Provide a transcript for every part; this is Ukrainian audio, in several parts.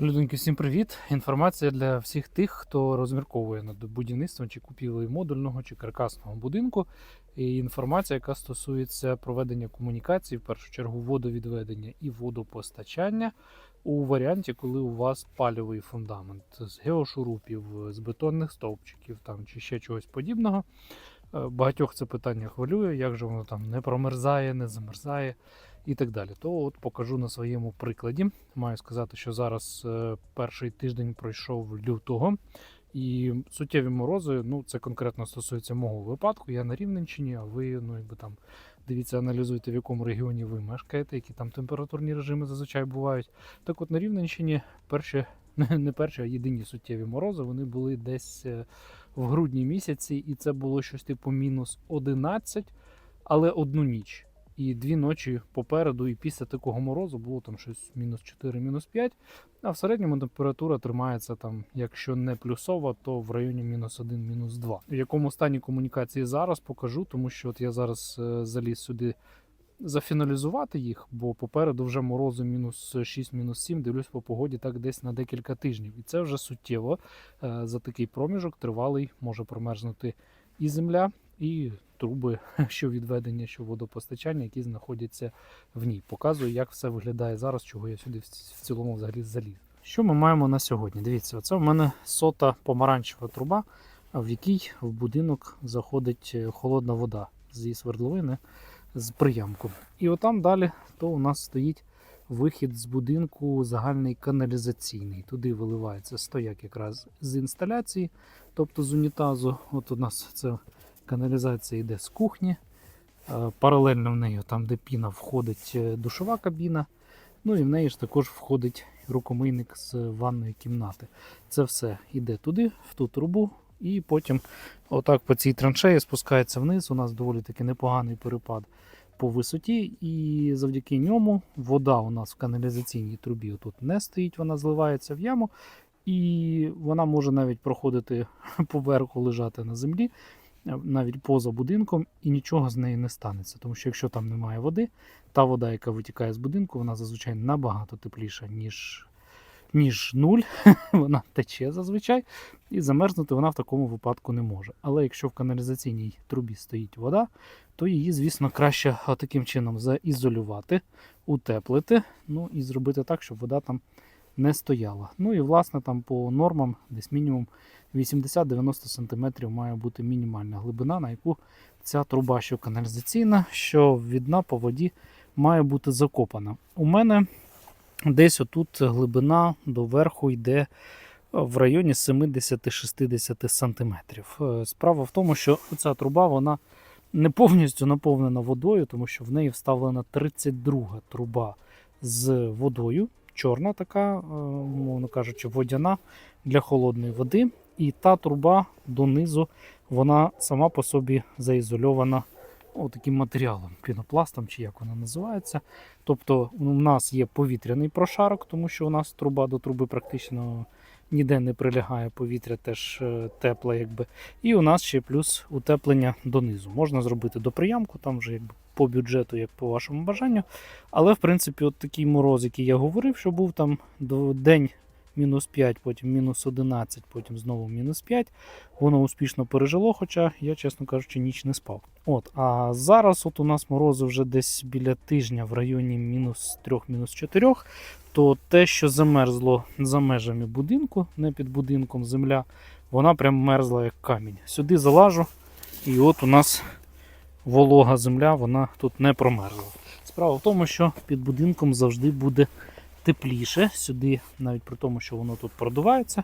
Людоньки, всім привіт! Інформація для всіх тих, хто розмірковує над будівництвом чи купівлею модульного чи каркасного будинку. І інформація, яка стосується проведення комунікацій, в першу чергу водовідведення і водопостачання у варіанті, коли у вас пальовий фундамент з геошурупів, з бетонних стовпчиків там, чи ще чогось подібного. Е, Багатьох це питання хвилює, як же воно там не промерзає, не замерзає і так далі. То от покажу на своєму прикладі. Маю сказати, що зараз е, перший тиждень пройшов лютого, і суттєві морози, ну це конкретно стосується мого випадку. Я на Рівненщині, а ви ну якби там дивіться, аналізуйте, в якому регіоні ви мешкаєте, які там температурні режими зазвичай бувають. Так от на Рівненщині перші, не перші, а єдині суттєві морози, вони були десь е, в грудні місяці, і це було щось типу мінус 11, але одну ніч. І дві ночі попереду, і після такого морозу було там щось мінус 4, мінус 5. А в середньому температура тримається там, якщо не плюсова, то в районі мінус 1, мінус 2. В якому стані комунікації зараз покажу, тому що от я зараз е, заліз сюди зафіналізувати їх, бо попереду вже морозу мінус 6, мінус 7, дивлюсь по погоді так десь на декілька тижнів. І це вже суттєво е, за такий проміжок тривалий може промерзнути і земля, і труби, що відведення, що водопостачання, які знаходяться в ній. Показую, як все виглядає зараз, чого я сюди в цілому взагалі заліз. Що ми маємо на сьогодні? Дивіться, це в мене сота помаранчева труба, в якій в будинок заходить е, холодна вода з її свердловини з приямку. І отам далі то у нас стоїть вихід з будинку загальний каналізаційний. Туди виливається стояк якраз з інсталяції, тобто з унітазу. От у нас це каналізація йде з кухні. Е, Паралельно в неї, там, де піна, входить е, душова кабіна. Ну і в неї ж також входить рукомийник з ванної кімнати. Це все йде туди, в ту трубу, і потім отак по цій траншеї спускається вниз. У нас доволі таки непоганий перепад по висоті, і завдяки ньому вода у нас в каналізаційній трубі тут не стоїть, вона зливається в яму, і вона може навіть проходити поверху, лежати на землі, навіть поза будинком, і нічого з нею не станеться. Тому що якщо там немає води, та вода, яка витікає з будинку, вона зазвичай набагато тепліша, ніж, ніж нуль. вона тече зазвичай, і замерзнути вона в такому випадку не може. Але якщо в каналізаційній трубі стоїть вода, то її, звісно, краще таким чином заізолювати, утеплити, ну і зробити так, щоб вода там не стояла. Ну і власне там по нормам десь мінімум 80-90 см має бути мінімальна глибина, на яку ця труба, що каналізаційна, що відна по воді має бути закопана. У мене десь отут глибина до верху йде в районі 70-60 см. Е, Справа в тому, що ця труба вона не повністю наповнена водою, тому що в неї вставлена 32 труба з водою, чорна така, е, мовно кажучи, водяна для холодної води. І та труба донизу, вона сама по собі заізольована ну, таким матеріалом, пінопластом, чи як вона називається. Тобто у нас є повітряний прошарок, тому що у нас труба до труби практично ніде не прилягає повітря, теж е, тепле, якби. І у нас ще плюс утеплення донизу. Можна зробити до приямку, там вже якби по бюджету, як по вашому бажанню. Але в принципі, от такий мороз, який я говорив, що був там день мінус 5, потім мінус 11, потім знову мінус 5. Воно успішно пережило, хоча я, чесно кажучи, ніч не спав. От, а зараз от у нас морози вже десь біля тижня в районі мінус 3, мінус 4. То те, що замерзло за межами будинку, не під будинком земля, вона прям мерзла як камінь. Сюди залажу, і от у нас волога земля, вона тут не промерзла. Справа в тому, що під будинком завжди буде тепліше. Сюди, навіть при тому, що воно тут продувається.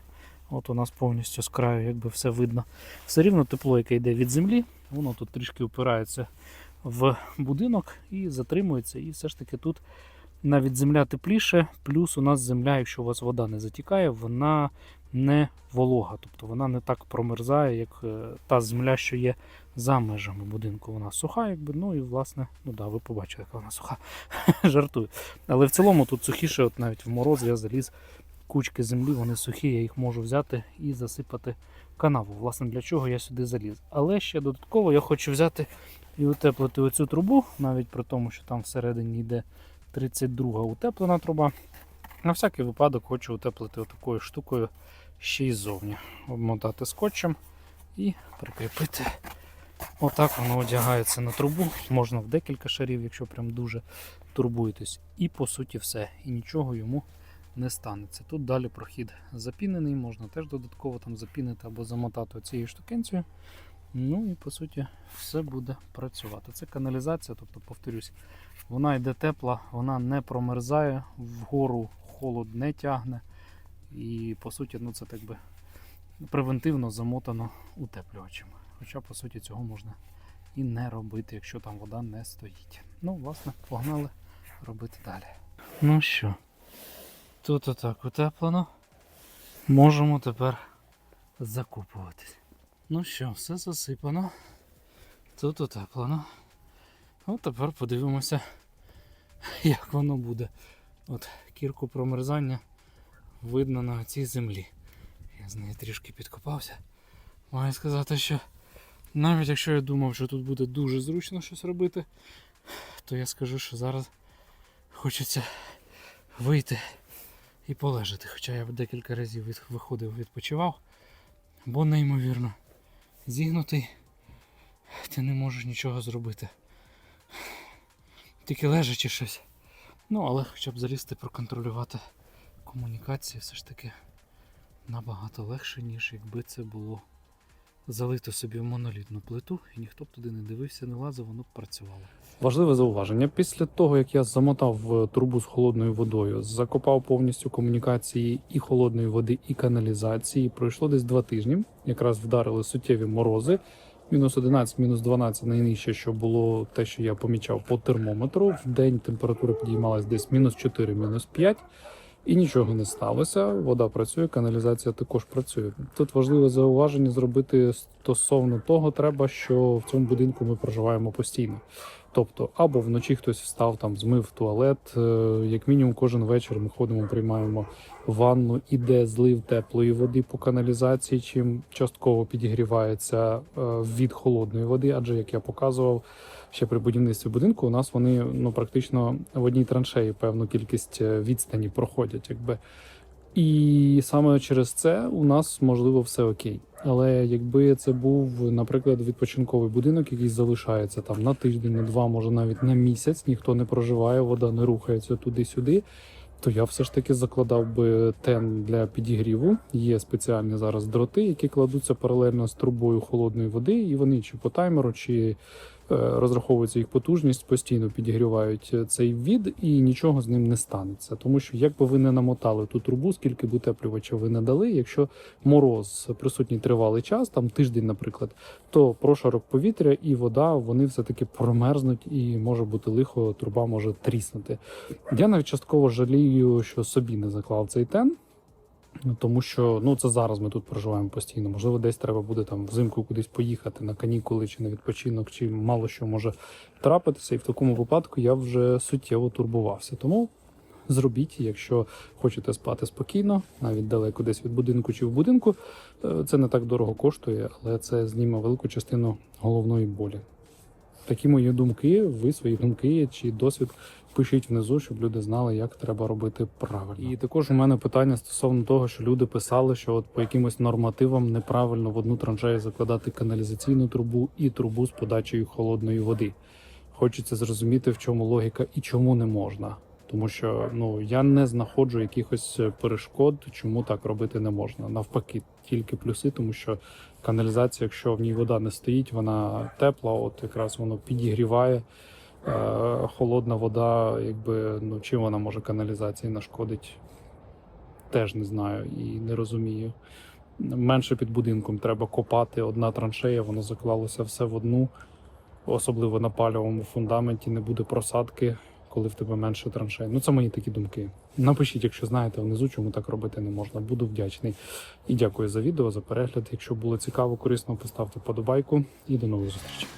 От у нас повністю з краю, якби все видно. Все рівно тепло, яке йде від землі, воно тут трішки опирається в будинок і затримується. І все ж таки тут навіть земля тепліше, плюс у нас земля, якщо у вас вода не затікає, вона не волога, тобто вона не так промерзає, як е, та земля, що є за межами будинку. Вона суха, якби, ну і власне, ну да, ви побачили, яка вона суха. Жартую. Але в цілому тут сухіше, от навіть в мороз я заліз кучки землі, вони сухі, я їх можу взяти і засипати канаву. Власне, для чого я сюди заліз. Але ще додатково я хочу взяти і утеплити оцю трубу, навіть при тому, що там всередині йде 32 утеплена труба. На всякий випадок хочу утеплити отакою штукою ще й ззовні. Обмотати скотчем і прикріпити. Отак воно одягається на трубу. Можна в декілька шарів, якщо прям дуже турбуєтесь. І по суті все. І нічого йому не станеться. Тут далі прохід запінений, можна теж додатково там запінити або замотати цією штукенцією. Ну і по суті все буде працювати. Це каналізація, тобто, повторюсь, вона йде тепла, вона не промерзає, вгору холод не тягне. І по суті, ну це так би превентивно замотано утеплювачем. Хоча, по суті, цього можна і не робити, якщо там вода не стоїть. Ну, власне, погнали робити далі. Ну що, тут отак утеплено. Можемо тепер закупуватись. Ну що, все засипано. Тут утеплено. От тепер подивимося, як воно буде. От кірку промерзання видно на цій землі. Я з неї трішки підкопався. Маю сказати, що навіть якщо я думав, що тут буде дуже зручно щось робити, то я скажу, що зараз хочеться вийти і полежати. Хоча я декілька разів виходив, відпочивав, бо неймовірно зігнутий, ти не можеш нічого зробити. Тільки лежачи щось. Ну, але хоча б залізти проконтролювати комунікацію все ж таки набагато легше, ніж якби це було залито собі в монолітну плиту, і ніхто б туди не дивився, не лазив, воно б працювало. Важливе зауваження. Після того, як я замотав е, трубу з холодною водою, закопав повністю комунікації і холодної води, і каналізації, пройшло десь два тижні. Якраз вдарили суттєві морози. Мінус 11, мінус 12 найнижче, що було те, що я помічав по термометру. В день температура підіймалась десь мінус 4, мінус 5. І нічого не сталося. Вода працює, каналізація також працює. Тут важливе зауваження зробити стосовно того, треба, що в цьому будинку ми проживаємо постійно. Тобто, або вночі хтось встав там, змив туалет. е, Як мінімум, кожен вечір ми ходимо, приймаємо ванну, іде злив теплої води по каналізації, чим частково підігрівається е, від холодної води. Адже як я показував ще при будівництві будинку, у нас вони ну практично в одній траншеї певну кількість е, відстані проходять, якби. І саме через це у нас можливо все окей. Але якби це був, наприклад, відпочинковий будинок, який залишається там на тиждень, на два, може навіть на місяць, ніхто не проживає, вода не рухається туди-сюди. То я все ж таки закладав би тен для підігріву. Є спеціальні зараз дроти, які кладуться паралельно з трубою холодної води, і вони чи по таймеру, чи розраховується їх потужність, постійно підігрівають е, цей від, і нічого з ним не станеться. Тому що як би ви не намотали ту трубу, скільки б утеплювача ви не дали, якщо мороз присутній тривалий час, там тиждень, наприклад, то прошарок повітря і вода вони все таки промерзнуть, і може бути лихо, труба може тріснути. Я навіть частково жалію, що собі не заклав цей тен. Ну, Тому що ну це зараз ми тут проживаємо постійно. Можливо, десь треба буде там взимку кудись поїхати на канікули чи на відпочинок, чи мало що може трапитися. І в такому випадку я вже суттєво турбувався. Тому зробіть, якщо хочете спати спокійно, навіть далеко десь від будинку чи в будинку. е, Це не так дорого коштує, але це зніме велику частину головної болі. Такі мої думки, ви свої думки чи досвід пишіть внизу, щоб люди знали, як треба робити правильно. І також у мене питання стосовно того, що люди писали, що от по якимось нормативам неправильно в одну траншею закладати каналізаційну трубу і трубу з подачею холодної води. Хочеться зрозуміти, в чому логіка і чому не можна. Тому що ну я не знаходжу якихось перешкод, чому так робити не можна. Навпаки, тільки плюси, тому що каналізація, якщо в ній вода не стоїть, вона тепла, от якраз воно підігріває. Е, холодна вода, якби ну чим вона може каналізації нашкодить, теж не знаю і не розумію. Менше під будинком треба копати одна траншея, воно заклалося все в одну, особливо на пальовому фундаменті, не буде просадки, коли в тебе менше траншей. Ну, це мої такі думки. Напишіть, якщо знаєте внизу, чому так робити не можна. Буду вдячний. І дякую за відео, за перегляд. Якщо було цікаво, корисно, поставте подобайку і до нових зустрічей.